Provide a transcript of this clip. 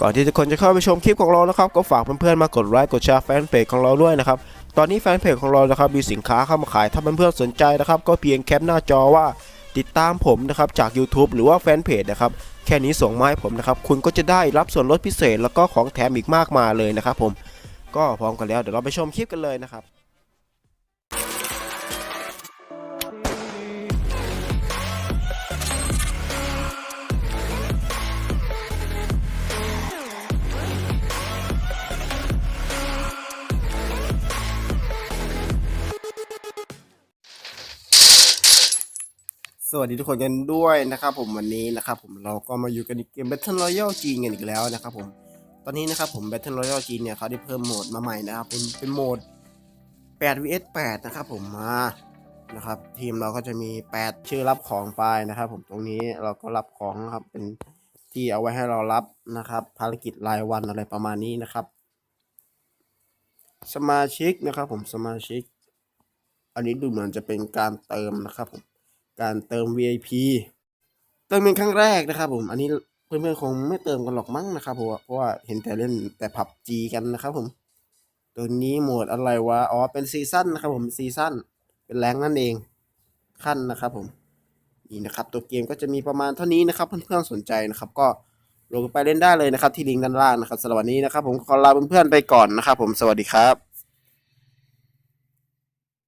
ก่อนที่ทุกคนจะเข้าไปชมคลิปของเรานะครับก็ฝากเพื่อนๆมากดไลค์กดแชร์แฟนเพจของเราด้วยนะครับตอนนี้แฟนเพจของเรานะครับมีสินค้าเข้ามาขายถ้าเพื่อนๆสนใจนะครับ ก็เพียงแคปหน้าจอว่าติดตามผมนะครับจาก YouTube หรือว่าแฟนเพจนะครับแค่นี้ส่งมาให้ผมนะครับคุณก็จะได้รับส่วนลดพิเศษ แล้วก็ของแถมอีกมากมายเลยนะครับผมก็พร้อมกันแล้วเดี๋ยวเราไปชมคลิปกันเลยนะครับ สวัสดีทุกคนกันด้วยนะครับผมวันนี้นะครับผมเราก็มาอยู่กันในเกม Battle Royale จีนกันอีกแล้วนะครับผมตอนนี้นะครับผม Battle Royale จีนเนี่ยเขาได้เพิ่มโหมดมาใหม่นะครับเป็นเป็นโหมด 8 vs 8 นะครับผมมานะครับทีมเราก็จะมี 8 ชื่อรับของไปนะครับผมตรงนี้เราก็รับของนะครับเป็นที่เอาไว้ให้เรารับนะครับ ภารกิจรายวันอะไรประมาณนี้นะครับ สมาชิกนะครับผมสมาชิก อันนี้ดูเหมือนจะเป็นการเติมนะครับผม การเติม VIP เติมเป็นครั้งแรกนะครับผม อันนี้เพื่อนๆคงไม่เติมกันหรอกมั้งนะครับเพราะว่าเพราะว่าเห็นแต่เล่นแต่ผับจีกันนะครับผม ตัวนี้โหมดอะไรวะ อ๋อ เป็นซีซั่นนะครับผมซีซั่น เป็นแรงนั่นเองขั้นนะครับผม นี่นะครับ ตัวเกมก็จะมีประมาณเท่านี้นะครับเพื่อนๆสนใจนะครับ ก็ลงไปเล่นได้เลยนะครับที่ลิงก์ด้านล่างนะครับสำหรับวันนี้นะครับ ผมขอลาเพื่อนๆไปก่อนนะครับผมสวัสดีครับ